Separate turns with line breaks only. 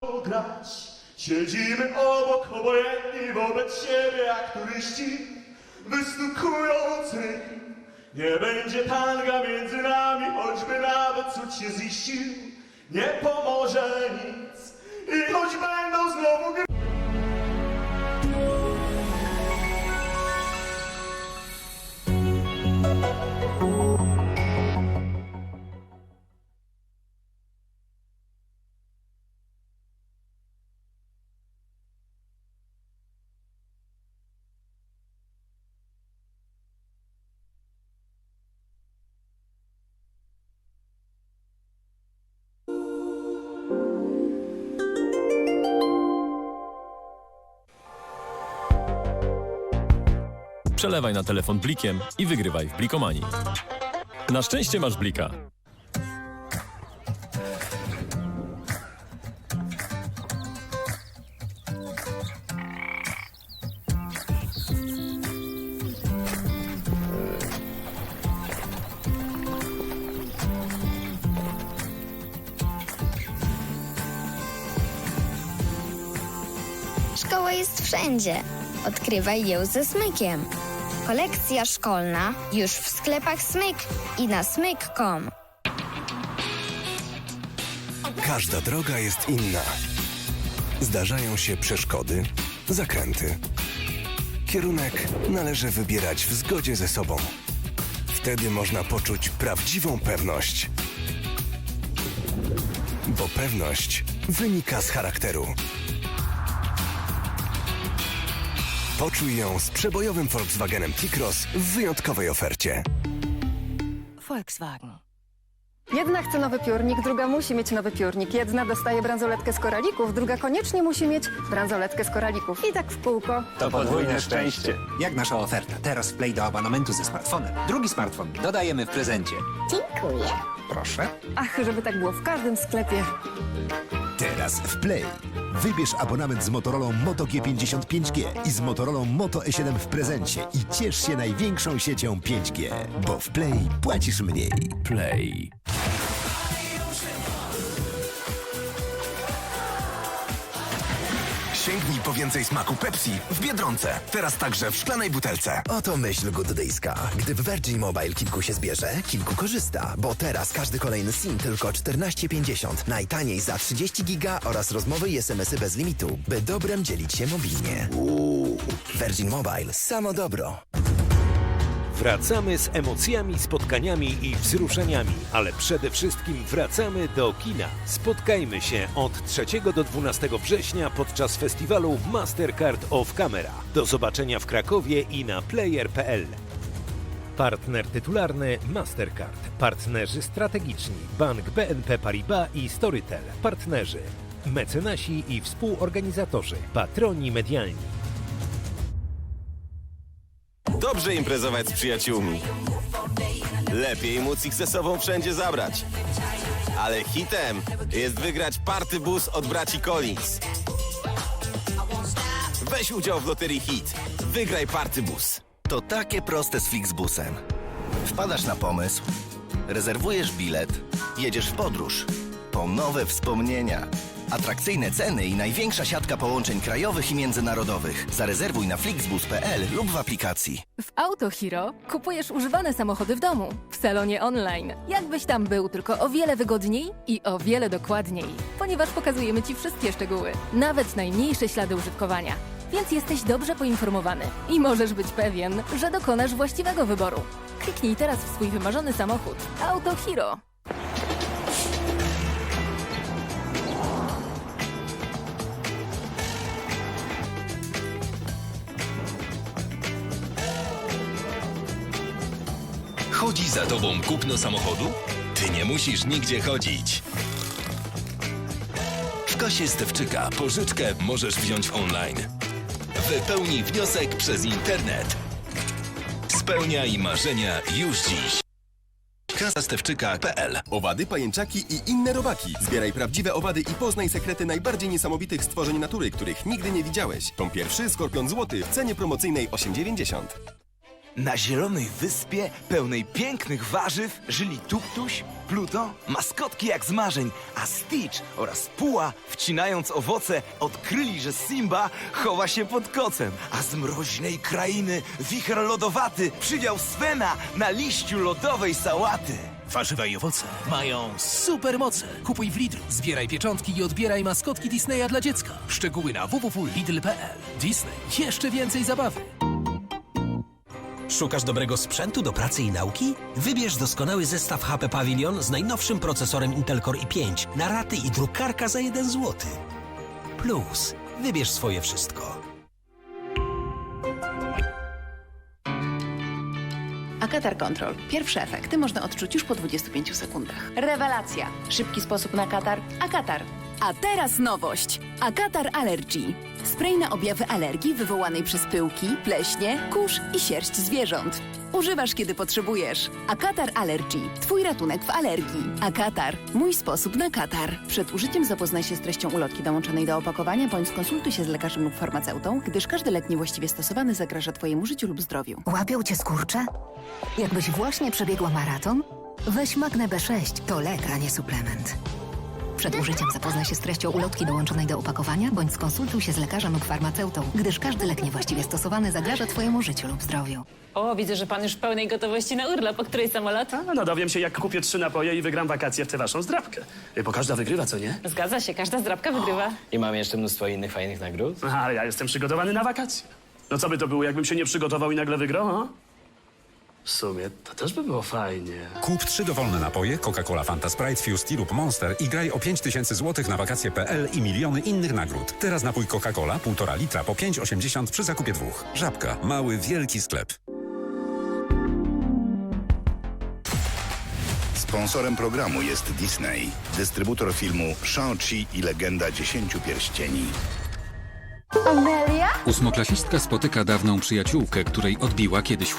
grać. Siedzimy obok, obojętni wobec siebie jak turyści wystukujący. Nie będzie tanga między nami, choćby nawet cud się ziścił. Nie pomoże nic
Przelewaj na telefon blikiem i wygrywaj w blikomanii. Na szczęście masz blika.
Szkoła jest wszędzie. Odkrywaj ją ze smykiem. Kolekcja szkolna już w sklepach Smyk i na smyk.com.
Każda droga jest inna. Zdarzają się przeszkody, zakręty. Kierunek należy wybierać w zgodzie ze sobą. Wtedy można poczuć prawdziwą pewność. Bo pewność wynika z charakteru. Poczuj ją z przebojowym Volkswagenem T-Cross w wyjątkowej ofercie.
Volkswagen.
Jedna chce nowy piórnik, druga musi mieć nowy piórnik. Jedna dostaje bransoletkę z koralików, druga koniecznie musi mieć bransoletkę z koralików. I tak w kółko.
To podwójne szczęście. Jak nasza oferta? Teraz w Play do abonamentu ze smartfonem. Drugi smartfon dodajemy w prezencie.
Dziękuję.
Proszę.
Ach, żeby tak było w każdym sklepie.
Teraz w Play. Wybierz abonament z Motorola Moto G55G i z Motorola Moto E7 w prezencie i ciesz się największą siecią 5G, bo w Play płacisz mniej.
Play.
Sięgnij po więcej smaku Pepsi w Biedronce. Teraz także w szklanej butelce.
Oto myśl gooddayska. Gdy w Virgin Mobile kilku się zbierze, kilku korzysta. Bo teraz każdy kolejny SIM tylko 14,50. Najtaniej za 30 giga oraz rozmowy i smsy bez limitu. By dobrem dzielić się mobilnie. Uuu. Virgin Mobile. Samo dobro.
Wracamy z emocjami, spotkaniami i wzruszeniami, ale przede wszystkim wracamy do kina. Spotkajmy się od 3 do 12 września podczas festiwalu Mastercard of Camera. Do zobaczenia w Krakowie i na player.pl. Partner tytularny Mastercard. Partnerzy strategiczni Bank BNP Paribas i Storytel. Partnerzy mecenasi i współorganizatorzy. Patroni medialni.
Dobrze imprezować z przyjaciółmi. Lepiej móc ich ze sobą wszędzie zabrać. Ale hitem jest wygrać party bus od braci Collins. Weź udział w loterii Hit. Wygraj party bus.
To takie proste z Flixbusem. Wpadasz na pomysł, rezerwujesz bilet, jedziesz w podróż. Po nowe wspomnienia. Atrakcyjne ceny i największa siatka połączeń krajowych i międzynarodowych. Zarezerwuj na flixbus.pl lub w aplikacji.
W Auto Hero kupujesz używane samochody w domu, w salonie online. Jakbyś tam był, tylko o wiele wygodniej i o wiele dokładniej. Ponieważ pokazujemy Ci wszystkie szczegóły, nawet najmniejsze ślady użytkowania. Więc jesteś dobrze poinformowany i możesz być pewien, że dokonasz właściwego wyboru. Kliknij teraz w swój wymarzony samochód. Auto
Chodzi za tobą kupno samochodu? Ty nie musisz nigdzie chodzić. W kasie Stewczyka pożyczkę możesz wziąć online. Wypełnij wniosek przez internet. Spełniaj marzenia już dziś. Kasastewczyka.pl
Owady, pajęczaki i inne robaki. Zbieraj prawdziwe owady i poznaj sekrety najbardziej niesamowitych stworzeń natury, których nigdy nie widziałeś. Tom pierwszy, skorpion złoty w cenie promocyjnej 8,90.
Na zielonej wyspie, pełnej pięknych warzyw, żyli Tuptuś,
Pluto? Maskotki jak z marzeń, a Stitch oraz Puła, wcinając owoce, odkryli, że Simba chowa się pod kocem. A z mroźnej krainy wicher lodowaty przywiał Svena na liściu lodowej sałaty.
Warzywa i owoce mają super moce. Kupuj w Lidlu, zbieraj pieczątki i odbieraj maskotki Disneya dla dziecka. Szczegóły na www.lidl.pl. Disney. Jeszcze więcej zabawy.
Szukasz dobrego sprzętu do pracy i nauki? Wybierz doskonały zestaw HP Pavilion z najnowszym procesorem Intel Core i5 na raty i drukarka za 1 zł. Plus, wybierz swoje wszystko.
Akatar Control. Pierwsze efekty można odczuć już po 25 sekundach. Rewelacja! Szybki sposób na katar. Akatar. A teraz nowość. Akatar Allergy. Spray na objawy alergii wywołanej przez pyłki, pleśnie, kurz i sierść zwierząt. Używasz, kiedy potrzebujesz. Akatar Allergy. Twój ratunek w alergii. Akatar. Mój sposób na katar. Przed użyciem zapoznaj się z treścią ulotki dołączonej do opakowania bądź skonsultuj się z lekarzem lub farmaceutą, gdyż każdy lek niewłaściwie stosowany zagraża Twojemu życiu lub zdrowiu.
Łapią cię skurcze? Jakbyś właśnie przebiegła maraton? Weź Magnę B6. To lek, a nie suplement. Przed użyciem zapoznaj się z treścią ulotki dołączonej do opakowania bądź skonsultuj się z lekarzem lub farmaceutą, gdyż każdy lek niewłaściwie stosowany zagraża Twojemu życiu lub zdrowiu.
O, widzę, że pan już w pełnej gotowości na urlop. O której samolot?
A, no dowiem się, jak kupię trzy napoje i wygram wakacje w tę waszą zdrabkę. Y, Bo każda wygrywa, co nie?
Zgadza się, każda zdrabka wygrywa.
I mam jeszcze mnóstwo innych fajnych nagród.
Aha, ale ja jestem przygotowany na wakacje. No co by to było, jakbym się nie przygotował i nagle wygrał, a? W sumie to też by było fajnie.
Kup trzy dowolne napoje, Coca-Cola, Fanta Sprite, Fusty lub Monster i graj o 5000 zł na wakacje.pl i miliony innych nagród. Teraz napój Coca-Cola 1,5 litra po 5,80 przy zakupie dwóch. Żabka. Mały, wielki sklep.
Sponsorem programu jest Disney, dystrybutor filmu Shang-Chi i Legenda Dziesięciu Pierścieni.
Amelia? Ósmoklasistka spotyka dawną przyjaciółkę, której odbiła kiedyś